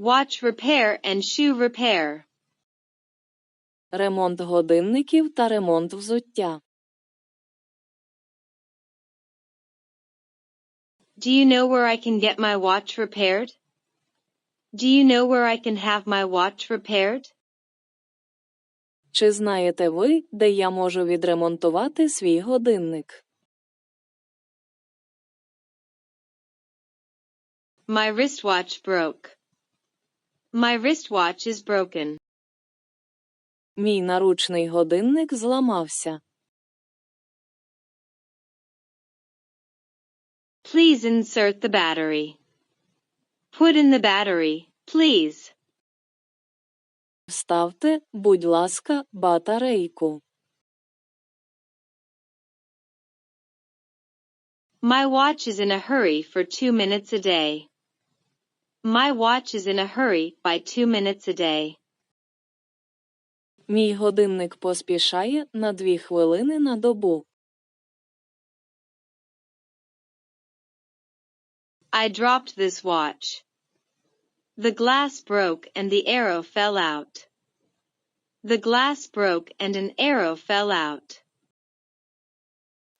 Watch repair and shoe repair. ремонт годинників та ремонт взуття, Do you know where I can get my watch repaired? Do you know where I can have my watch repaired? Чи знаєте ви, де я можу відремонтувати свій годинник? My wristwatch broke. My wristwatch is broken. Мій наручний годинник зламався. Please insert the battery. Put in the battery, please. Вставте, будь ласка, батарейку. My watch is in a hurry for two minutes a day. My watch is in a hurry by two minutes a day. Мій годинник поспішає на дві хвилини на добу. I dropped this watch. The glass broke and the arrow fell out. The glass broke and an arrow fell out.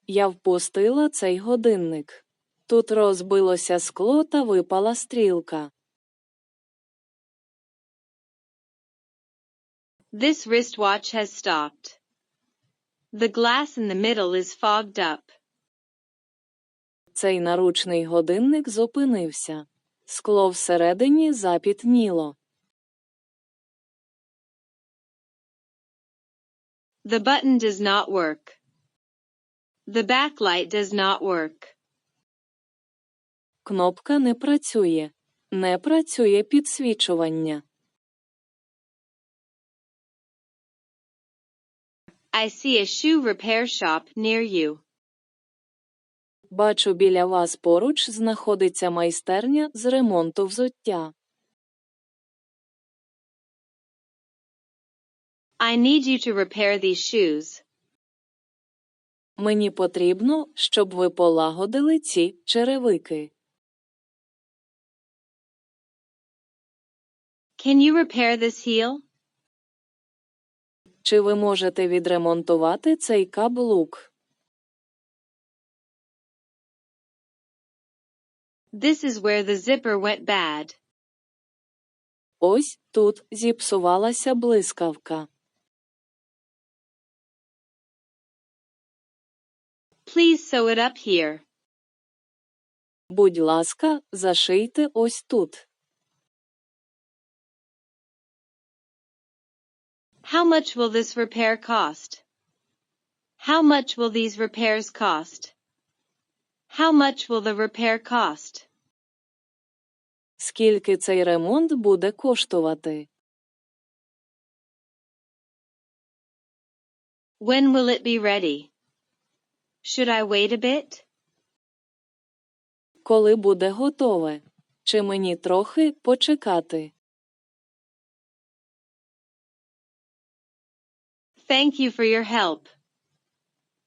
Я впустила цей годинник. Тут розбилося скло та випала стрілка. This wristwatch has stopped. The glass in the middle is fogged up. Цей наручний годинник зупинився. Скло всередині запітніло. The button does not work. The backlight does not work. Кнопка не працює. Не працює підсвічування. I see a shoe repair shop near you. Бачу, біля вас поруч знаходиться майстерня з ремонту взуття. I need you to repair these shoes. Мені потрібно, щоб ви полагодили ці черевики. Can you repair this heel? Чи ви можете відремонтувати цей каблук? This is where the zipper went bad. Ось тут зіпсувалася блискавка. Please sew it up here. Будь ласка, зашийте ось тут. How much will this repair cost? How much will these repairs cost? How much will the repair cost? Скільки цей ремонт буде коштувати? When will it be ready? Should I wait a bit? Коли буде готове? Чи мені трохи почекати? Thank you for your help.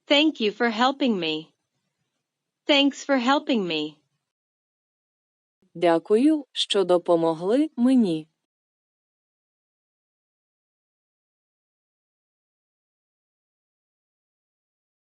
Thank you for helping me. Thanks for helping me. Дякую, що допомогли мені.